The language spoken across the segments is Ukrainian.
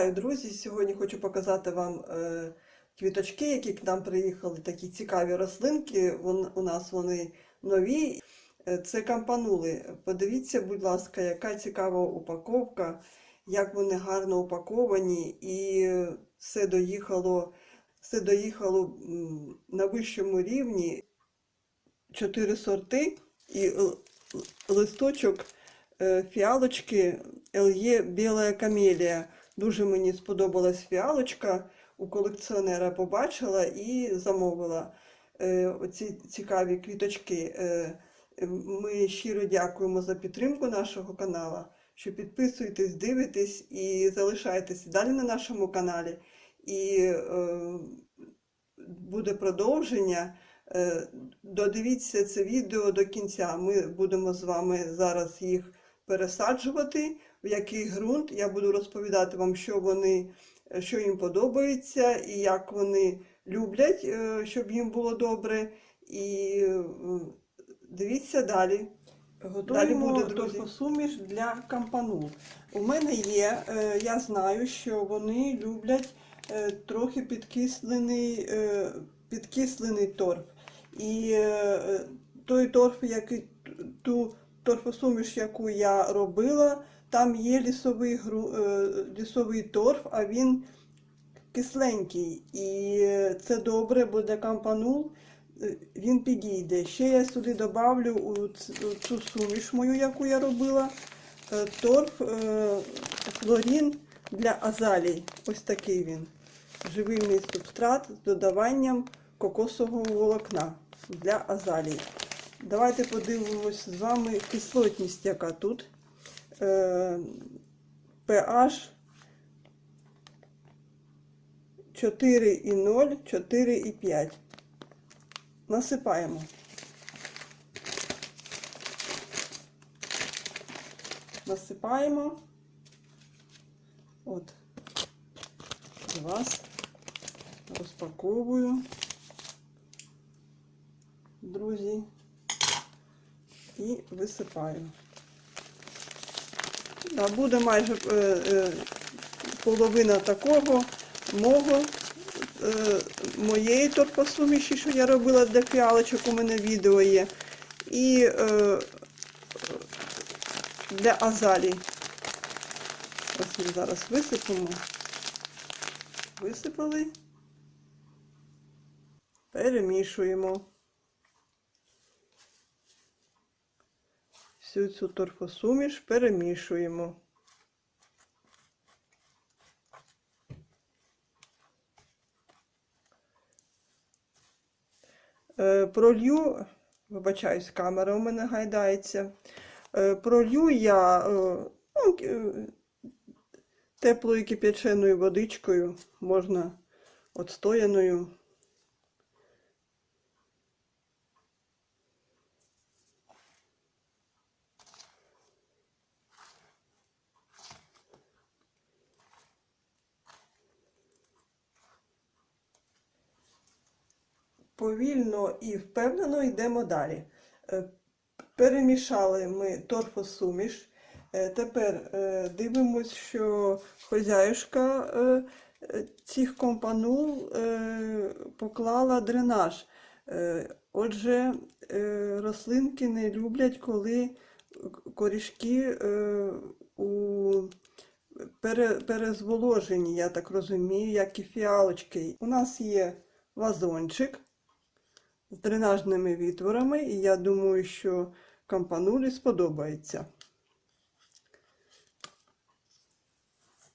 Вітаю, друзі! Сьогодні хочу показати вам е, квіточки, які к нам приїхали. Такі цікаві рослинки. Вон, у нас вони нові. Е, Це кампанули. Подивіться, будь ласка, яка цікава упаковка, як вони гарно упаковані, і все доїхало, все доїхало на вищому рівні. Чотири сорти і листочок е, фіалочки Л'є Біла Камелія. Дуже мені сподобалась фіалочка. У колекціонера побачила і замовила е, оці цікаві квіточки. Е, Ми щиро дякуємо за підтримку нашого каналу. Що підписуєтесь, дивитесь і залишайтесь далі на нашому каналі. І е, буде продовження. Е, Додивіться це відео до кінця. Ми будемо з вами зараз їх пересаджувати, в який ґрунт. Я буду розповідати вам, що вони, що їм подобається і як вони люблять, е, щоб їм було добре. І е, дивіться далі. Готуємо Далі буде, торфосуміш для кампанул. У мене є, е, я знаю, що вони люблять трохи підкислений, підкислений торф. І той торф, який ту торфосуміш, яку я робила, там є лісовий, гру- е, лісовий торф, а він кисленький. І це добре, бо для кампанул е, він підійде. Ще я сюди добавлю у цю суміш мою, яку я робила, е, торф хлорін для азалій. Ось такий він. Живильний субстрат з додаванням кокосового волокна для азалій. Давайте подивимось з вами кислотність, яка тут. PH 4,0, 4,5. Насипаємо. Насипаємо. От. Раз. Розпаковую. Друзі. І висипаю. Да, буде майже е, е, половина такого мого е, моєї торфосуміші, що я робила для фіалочок, у мене відео є. І для азалій. Ось ми зараз висипемо. Висипали. Перемішуємо. Всю цю торфосуміш перемішуємо. Е, Пролью, вибачаюсь, камера у мене гайдається. Е, Пролью я е, ну, теплою кип'яченою водичкою, можна отстояною. Повільно і впевнено йдемо далі. Е, Перемішали ми торфосуміш. Е, Тепер е, дивимось, що хозяюшка цих компанул поклала дренаж. Отже, рослинки не люблять, коли корішки у пере, перезволожені, я так розумію, як і фіалочки. У нас є вазончик з дренажними відтворами, і я думаю, що кампанулі сподобається.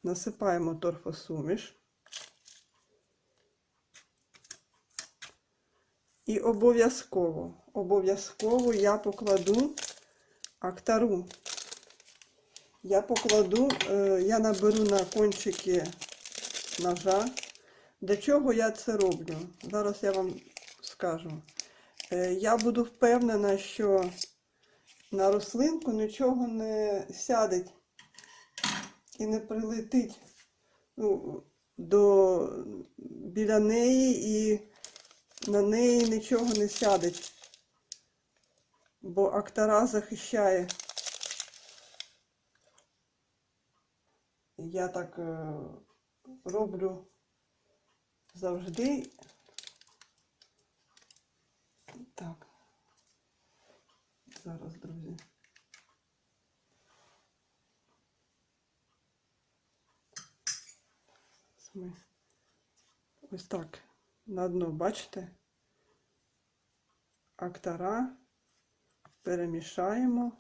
Насипаємо торфосуміш. І обов'язково, обов'язково я покладу актару. Я покладу, е, я наберу на кончики ножа. Для чого я це роблю? Зараз я вам скажу. Е, Я буду впевнена, що на рослинку нічого не сяде і не прилетить ну, до, біля неї і на неї нічого не сяде. Бо актара захищає. Я так е, роблю завжди. Так. Зараз, друзі. Ось так на дно, бачите? Актора перемішаємо.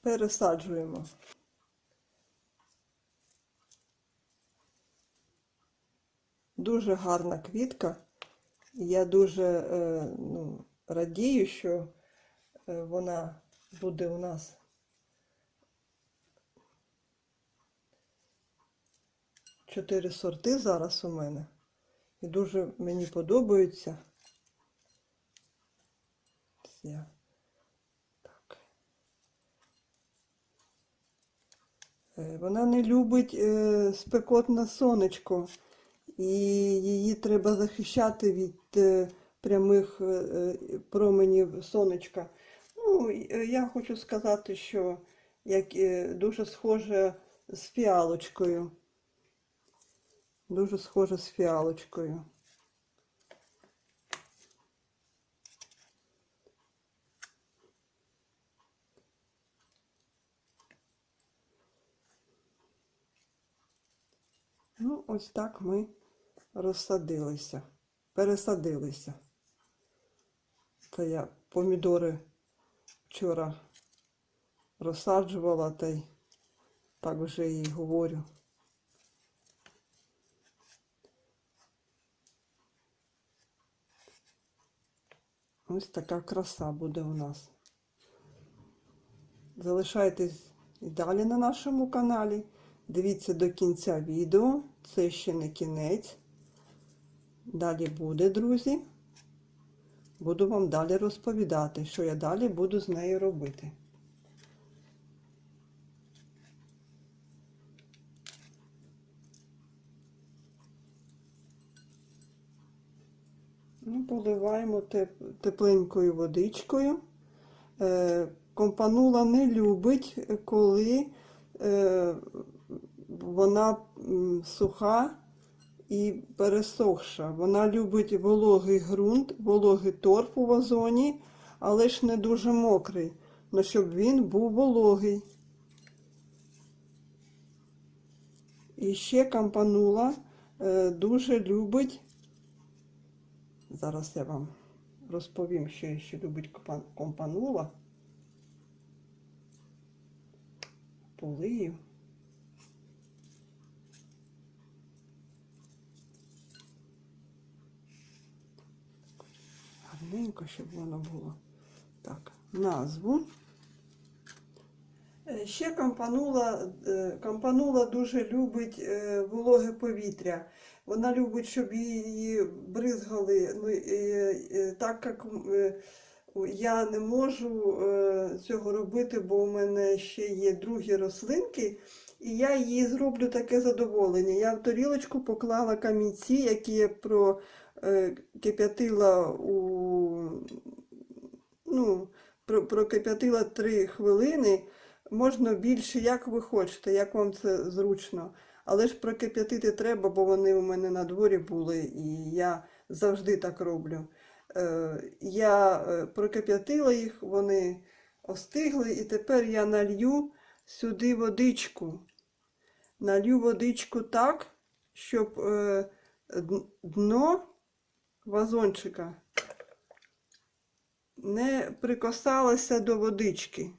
Пересаджуємо. Дуже гарна квітка. Я дуже е, ну, радію, що е, вона буде у нас чотири сорти зараз у мене. І дуже мені подобаються. Я. Так. Е, Вона не любить спекотне сонечко, і її треба захищати від е, прямих е, е, променів сонечка. Ну, я хочу сказати, що як, дуже схоже з фіалочкою. Дуже схоже з фіалочкою. Ну, ось так ми розсадилися, пересадилися. Це я помідори вчора розсаджувала, та й так вже і говорю. Ось така краса буде у нас. Залишайтесь і далі на нашому каналі. Дивіться до кінця відео. Це ще не кінець. Далі буде, друзі. Буду вам далі розповідати, що я далі буду з нею робити. Ну, поливаємо теп- тепленькою водичкою. Е, Компанула не любить, коли е, вона суха і пересохша. Вона любить вологий ґрунт, вологий торф у вазоні, але ж не дуже мокрий, але щоб він був вологий. І ще кампанула е, дуже любить. Зараз я вам розповім, що ще любить компа- компанула. Полию. Гарненько, щоб воно було. Так, назву. Е, Ще кампанула, е, кампанула дуже любить е, вологе повітря. Вона любить, щоб її бризгали. Ну, так як я не можу цього робити, бо у мене ще є другі рослинки, і я їй зроблю таке задоволення. Я в тарілочку поклала камінці, які я прокип'ятила у ну, прокип'ятила 3 хвилини. Можна більше, як ви хочете, як вам це зручно. Але ж прокип'ятити треба, бо вони у мене на дворі були, і я завжди так роблю. Е, я е, прокип'ятила їх, вони остигли, і тепер я налью сюди водичку. Налью водичку так, щоб е, дно вазончика не прикасалося до водички.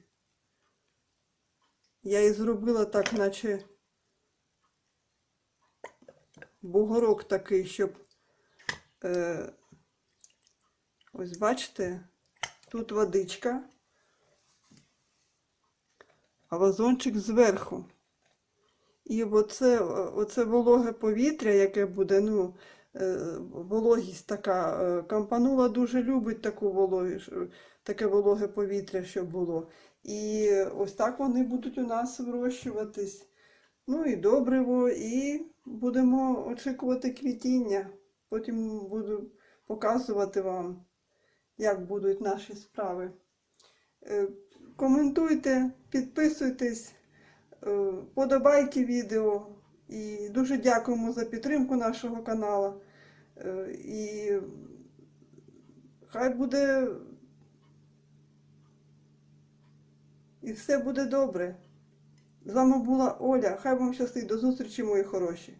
Я і зробила так, наче бугорок такий, щоб е, ось бачите, тут водичка, а вазончик зверху. І оце, оце вологе повітря, яке буде, ну, вологість така, е, кампанула дуже любить таку вологість, таке вологе повітря, щоб було. І ось так вони будуть у нас вирощуватись. Ну і добриво, і будемо очікувати квітіння. Потім буду показувати вам, як будуть наші справи. Е, Коментуйте, підписуйтесь, е, подобайки відео. І дуже дякуємо за підтримку нашого каналу. Е, І хай буде. І все буде добре. З вами була Оля. Хай вам щастить. До зустрічі, мої хороші.